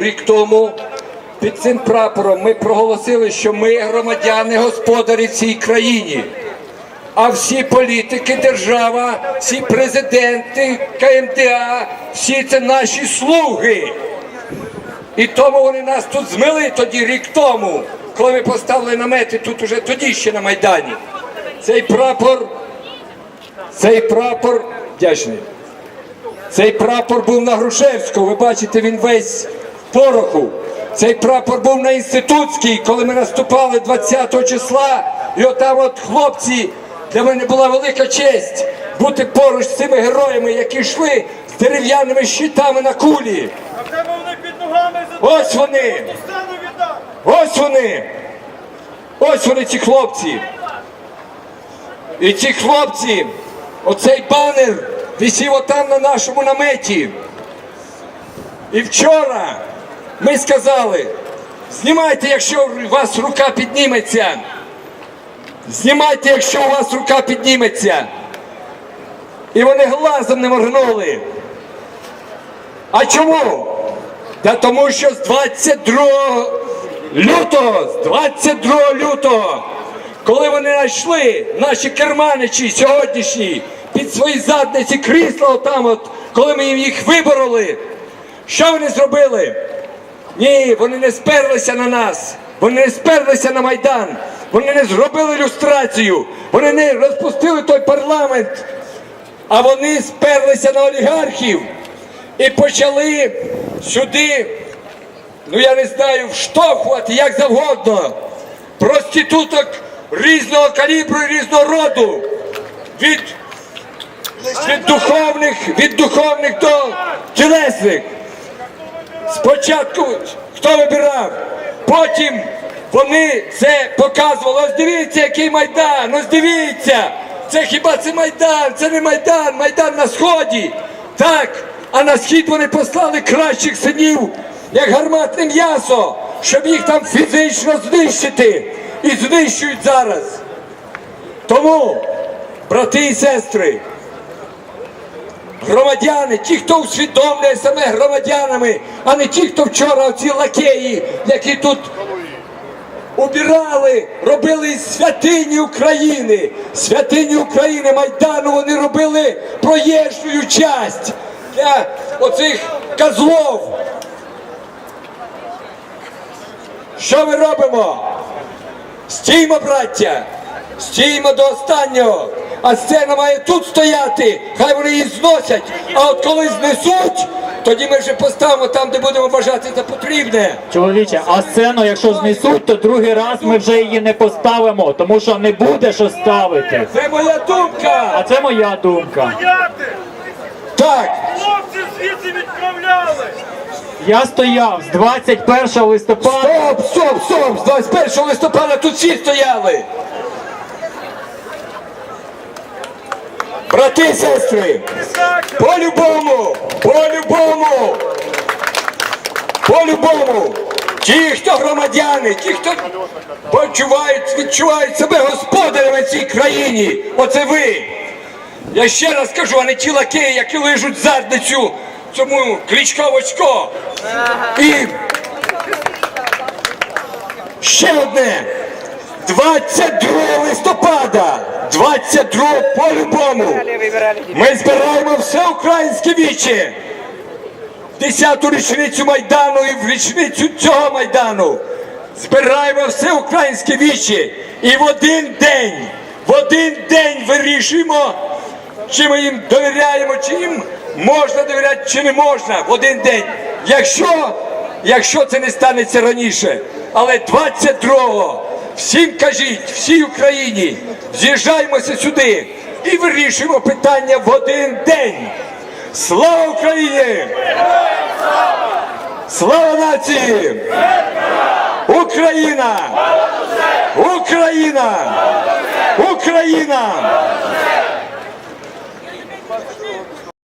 Рік тому під цим прапором ми проголосили, що ми громадяни господарі цій країні. А всі політики, держава, всі президенти, КМДА, всі це наші слуги. І тому вони нас тут змили тоді рік тому, коли ми поставили намети тут уже тоді ще на Майдані. Цей прапор, цей прапор, вдячний. Цей прапор був на Грушевську, ви бачите, він весь в пороху. Цей прапор був на інститутській, коли ми наступали 20 числа. І отам от хлопці, для мене була велика честь бути поруч з цими героями, які йшли з дерев'яними щитами на кулі. Ось вони! Ось вони! Ось вони, ці хлопці. І ці хлопці, оцей банер висів отам на нашому наметі. І вчора ми сказали, знімайте, якщо у вас рука підніметься. Знімайте, якщо у вас рука підніметься. І вони глазом не моргнули. А чому? Та тому що з 22 лютого, з 22 лютого, коли вони знайшли наші керманичі сьогоднішні свої задниці крісла отам от, коли ми їм їх вибороли, що вони зробили? Ні, вони не сперлися на нас, вони не сперлися на Майдан, вони не зробили люстрацію, вони не розпустили той парламент, а вони сперлися на олігархів. І почали сюди, ну я не знаю, вштовхувати як завгодно, проституток різного калібру і різного роду, від, від духовних, від духовних до тілесних. Спочатку хто вибирав, потім вони це показували. Ось дивіться, який майдан, ось дивіться. Це хіба це майдан? Це не майдан, майдан на сході. Так, а на схід вони послали кращих синів, як гарматне м'ясо, щоб їх там фізично знищити. І знищують зараз. Тому, брати і сестри, Громадяни, ті, хто усвідомлює себе громадянами, а не ті, хто вчора оці лакеї, які тут убирали, робили святині України, святині України Майдану вони робили проїжджою часть для оцих козлов. Що ми робимо? Стіймо, браття! Стіймо до останнього! А сцена має тут стояти, хай вони її зносять. А от коли знесуть, тоді ми вже поставимо там, де будемо вважати за потрібне. Чоловіче, а сцену, якщо знесуть, то другий раз ми вже її не поставимо, тому що не буде що ставити. Це моя думка! А це моя думка. Так, Хлопці звідси відправляли! Я стояв з 21 листопада. стоп, стоп, стоп! З 21 листопада тут всі стояли. Брати і сестри, По-любому, по-любому, по-любому, ті, хто громадяни, ті, хто почувають, відчувають себе господарями в цій країні, оце ви. Я ще раз кажу, а не ті лакеї, які лижуть задницю цьому кличковочко. І ще одне. 22 листопада, 22 по-любому. Ми збираємо все українське віче. В 10-ту річницю Майдану і в річницю цього Майдану. Збираємо все українське віче. І в один день, в один день вирішуємо, чи ми їм довіряємо, чи їм можна довіряти, чи не можна в один день. Якщо, якщо це не станеться раніше. Але 22-го всім кажіть, всій Україні, з'їжджаємося сюди і вирішуємо питання в один день. Слава Україні! Слава нації! Україна! Україна! Україна!